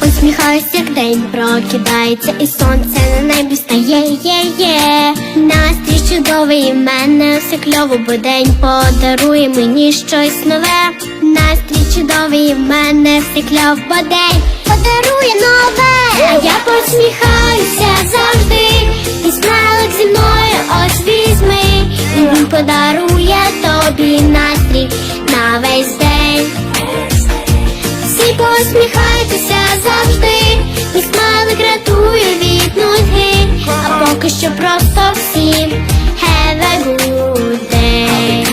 посміхаюсь, як день прокидається, і сонце на небі стає є є Настрій чудовий, і мене все кльово, бо день подарує мені щось нове. Настрій чудовий, і в мене все кльово, бо день подарує нове. А я посміхаюся завжди, і смайлик зі мною ось візьми, і він подарує тобі настрій на весь день. Посміхайтеся завжди, і смайлик рятує від нудьги, а поки що просто всім have a good day.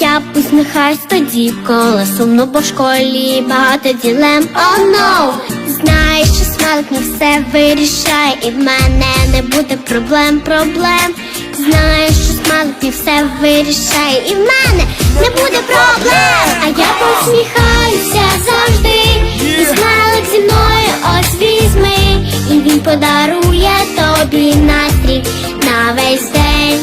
Я посміхаюсь тоді, коли сумно по школі багато ділем Oh no Знаєш, що смайлик не все вирішає, і в мене не буде проблем, проблем. Знаєш, що смайлик не все вирішає, і в мене не буде проблем. Подарує тобі настрій на весь день.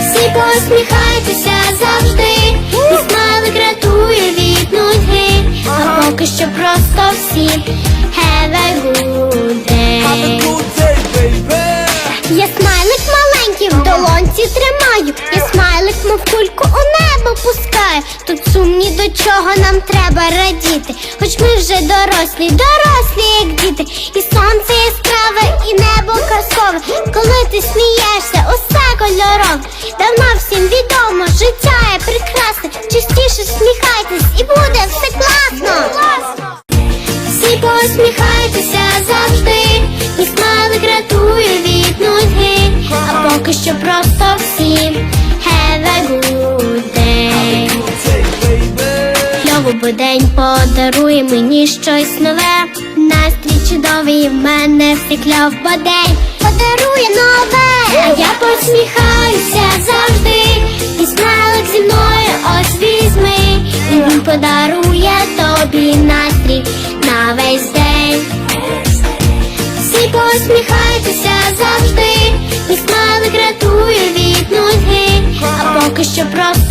Всі посміхайтеся завжди, і смайлик рятує від нудьги, а поки що просто всім have a good day. Я смайлик маленький в долонці тримаю, я смайлик, мов кульку у небо пускаю. Тут сум ні до чого нам треба радіти, хоч ми вже дорослі, дорослі, як діти, і сонце яскраве, і небо казкове. Коли ти смієшся, усе кольорове. Давно всім відомо, життя є прекрасне. Частіше сміхайтесь, і буде все класно. Всі посміхайтеся Бо день подарує мені щось нове. Настрій чудовий, в мене кльов, бо день подарує нове. А я посміхаюся завжди, і смайлик зі мною ось візьми, і він подарує тобі настрій на весь день. Всі посміхайтеся завжди, і смайлик рятує від нудьги, а поки що просто